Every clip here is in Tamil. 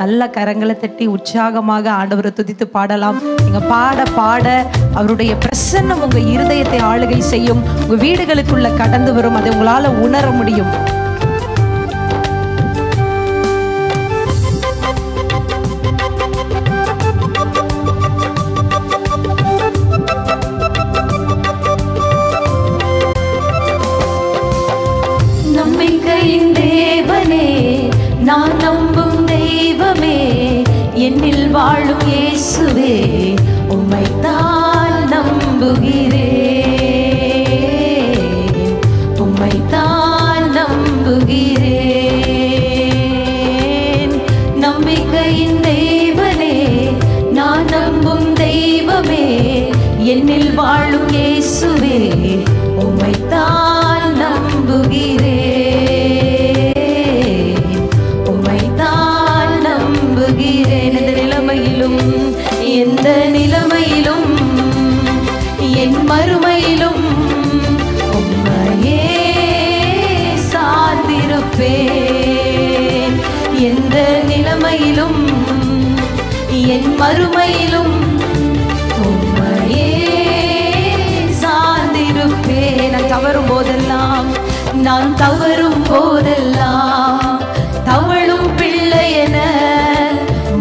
நல்ல கரங்களை தட்டி உற்சாகமாக ஆண்டவரை துதித்து பாடலாம். நீங்க பாட பாட அவருடைய பிரசன்னம் உங்க இருதயத்தை ஆளுகை செய்யும். உங்க வீடுகளுக்குள்ள கடந்து வரும். அதை உங்களால உணர முடியும். நம்பிக்கையின் தேவனே நான் தெய்வமே என்னில் வாழும் இயேசுவே உம்மைத்தான் நம்புகிறேன் உம்மைத்தான் நம்புகிறேன். நம்பிக்கையின் தெய்வனே நான் நம்பும் தெய்வமே என்னில் வாழும் இயேசுவே உம்மைத்தான் மறுமையிலும் உம்மையே சார்ந்திருப்பேன். நான் தவறும் போதெல்லாம் நான் தவறும் போதெல்லாம் தவழும் பிள்ளை என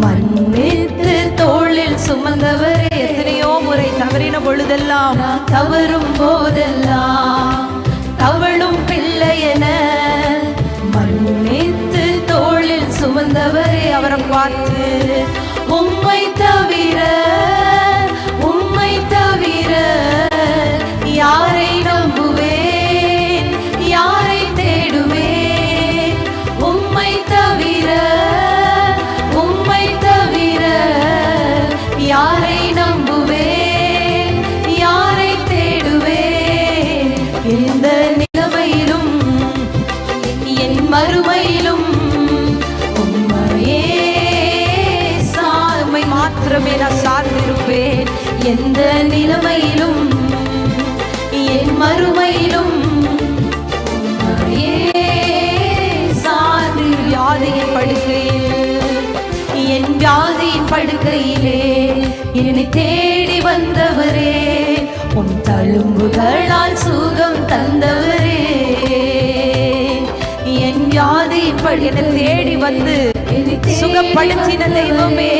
மன்னித்து தோளில் சுமந்தவரே. எத்தனையோ முறை தவறின பொழுதெல்லாம் தவறும் போதெல்லாம் தவழும் பிள்ளை என சுமந்தவரே அவரை பார்த்து உம்மை தவிர உம்மை தவிர யாரை நம்புவேன்? யாரை தேடுவேன்? உம்மை தவிர உம்மை தவிர யாரை நம்புவேன்? யாரை தேடுவேன்? எந்த நிலைமையிலும் என் மறுமையிலும் மாத்திரமே நான் சார்ந்திருப்பேன். எந்த நிலைமையிலும் என் மறுமையிலும் சார்ந்து வியாதியின் படுக்கையில் என் வியாதியின் படுக்கையிலே என்னை தேடி வந்தவரே உன் தழும்புகளால் சுகம் தந்தவரே. என் வியாதியின் படி தேடி வந்து சுகப்படுத்தின தெய்வமே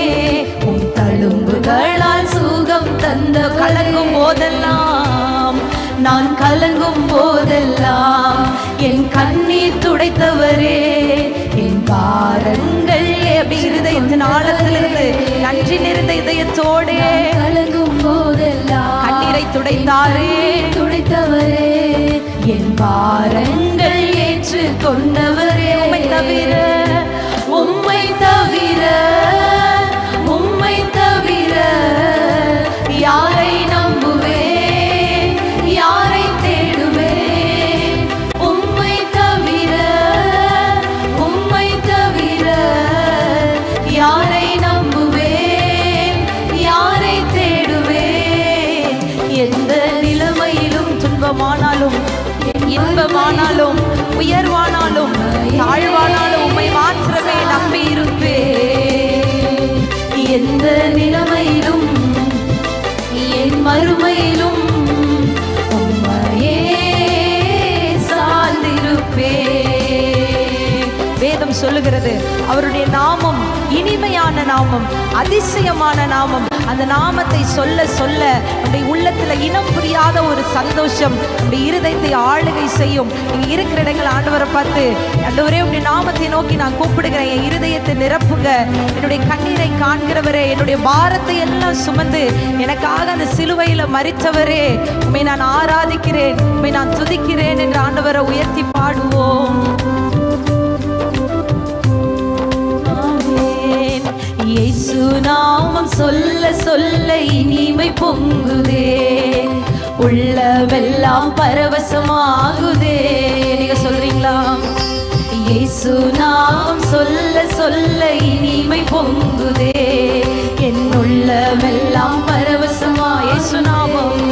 கலங்கும் போதெல்லாம் நான் கலங்கும் போதெல்லாம் என் கண்ணீர் துடைத்தவரே என் பாரங்கள் அப்படி இருதயத்தின் ஆழத்திலிருந்து நன்றி நிறைந்த இதயத்தோடே கலங்கும் போதெல்லாம் கண்ணீரை துடைத்தாரே. துடைத்தவரே என் பாரங்கள் ஏற்று கொண்டவரே துன்பமானாலும் உயர்வானாலும் தாழ்வானாலும் உண்மை மாற்றமே நம்பி இருப்பேன். எந்த நிலைமையிலும் என் மறுமை வேதம் சொல்லுகிறது. அவருடைய நாமம் இனிமையான நாமம் அதிசயமான நாமம். அந்த நாமத்தை சொல்ல சொல்ல நம்முடைய உள்ளத்தில் இனம் புரியாத ஒரு சந்தோஷம் நம்முடைய இருதயத்தை ஆளுகை செய்யும். நீங்கள் இருக்கிற இடங்கள் ஆண்டவரை பார்த்து ஆண்டவரே உடைய நாமத்தை நோக்கி நான் கூப்பிடுகிறேன். என் இருதயத்தை நிரப்புங்க என்னுடைய கண்ணீரை காண்கிறவரே என்னுடைய பாரத்தை எல்லாம் சுமந்து எனக்காக அந்த சிலுவையில் மறித்தவரே உண்மை நான் ஆராதிக்கிறேன் உண்மை நான் துதிக்கிறேன் என்று ஆண்டவரை உயர்த்தி பாடுவோம். இயேசு நாமம் சொல்ல சொல்ல இனிமை பொங்குதே. உள்ளவெல்லாம் பரவசமாகுதே. நீங்க சொல்றீங்களா? இயேசு நாமம் சொல்ல சொல்ல இனிமை பொங்குதே. என் உள்ளவெல்லாம் பரவசமா இயேசு நாமம்.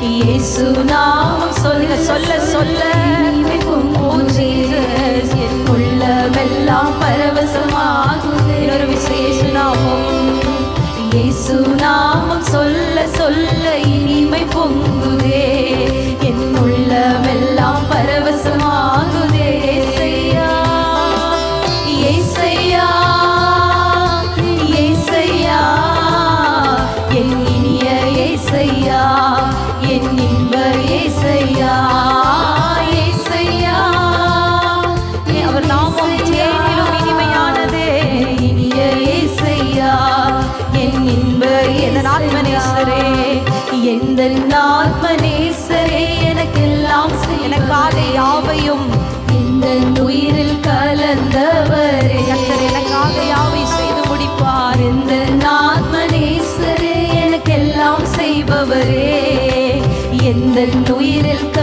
இயேசு நாமம் சொல்ல சொல்ல சொல்ல இனிமை ஜீசஸ். என் உள்ளமெல்லாம் பரவ பரவசமாகுதே இன்னொரு இயேசு நாமம் சொல்ல சொல்ல இனிமை பொங்கும். de fluir el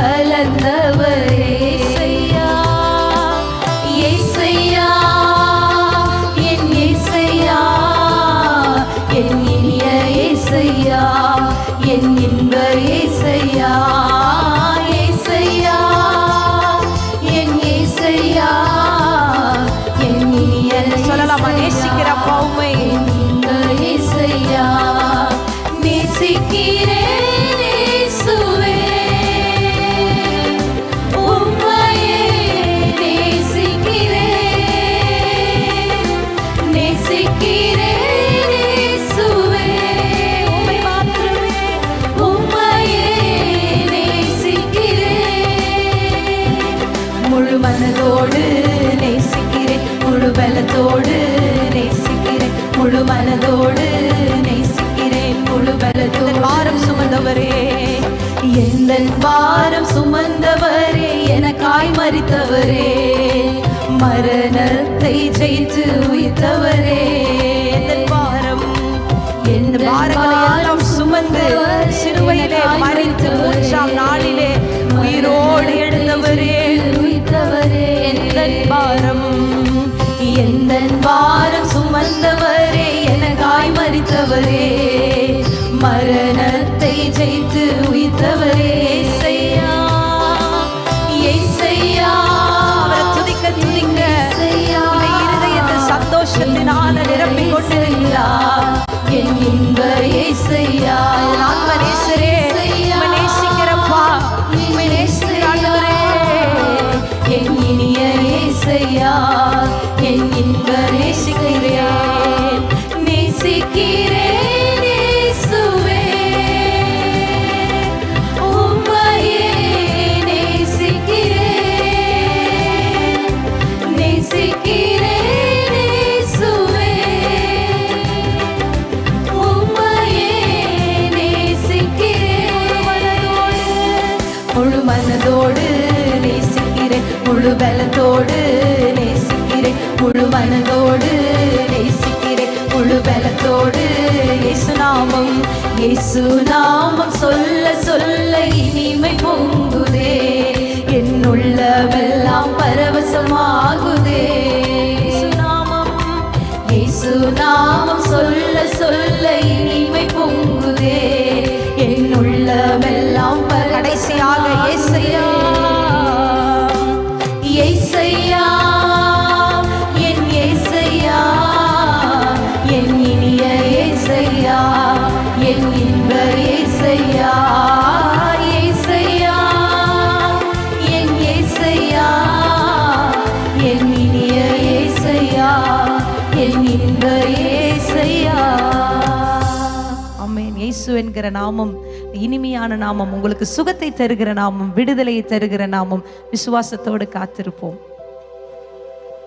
எந்த பாரம் சுமந்தவரே எனக்காய் மறித்தவரே. மரணத்தை ஜெயித்து உயிர்த்தவரே. பாரம் இந்த பாரங்களை எல்லாம் சுமந்து சிலுவையிலே மறித்து மூன்றாம் நாளிலே உயிரோடு எழுந்தவரே. உயிர்த்தவரே. எந்த பாரம் எந்த பாரம் சுமந்தவரே எனக்காய் மறித்தவரே. மரணத்தை ஜெயித்து உயிர்த்தவரே. சந்தோஷத்தினால நிரப்பிக் கொண்டிருக்கிறார். என் இன்ப ஏசையா முழு பலத்தோடு நேசிக்கிறேன். முழு மனதோடு நேசிக்கிறேன். முழு பலத்தோடு இயேசுநாமம் இயேசுநாமம் சொல்ல சொல்ல இனிமை பொங்குதே. என்னுள்ளவெல்லாம் பரவசமாகுதே. இயேசுநாமம் இயேசுநாமம் சொல்ல சொல்ல என்கிற நாமம் இனிமையான நாமம் உங்களுக்கு சுகத்தை தருகிற நாமம் விடுதலையை தருகிற நாமம் விசுவாசத்தோடு காத்திருப்போம்.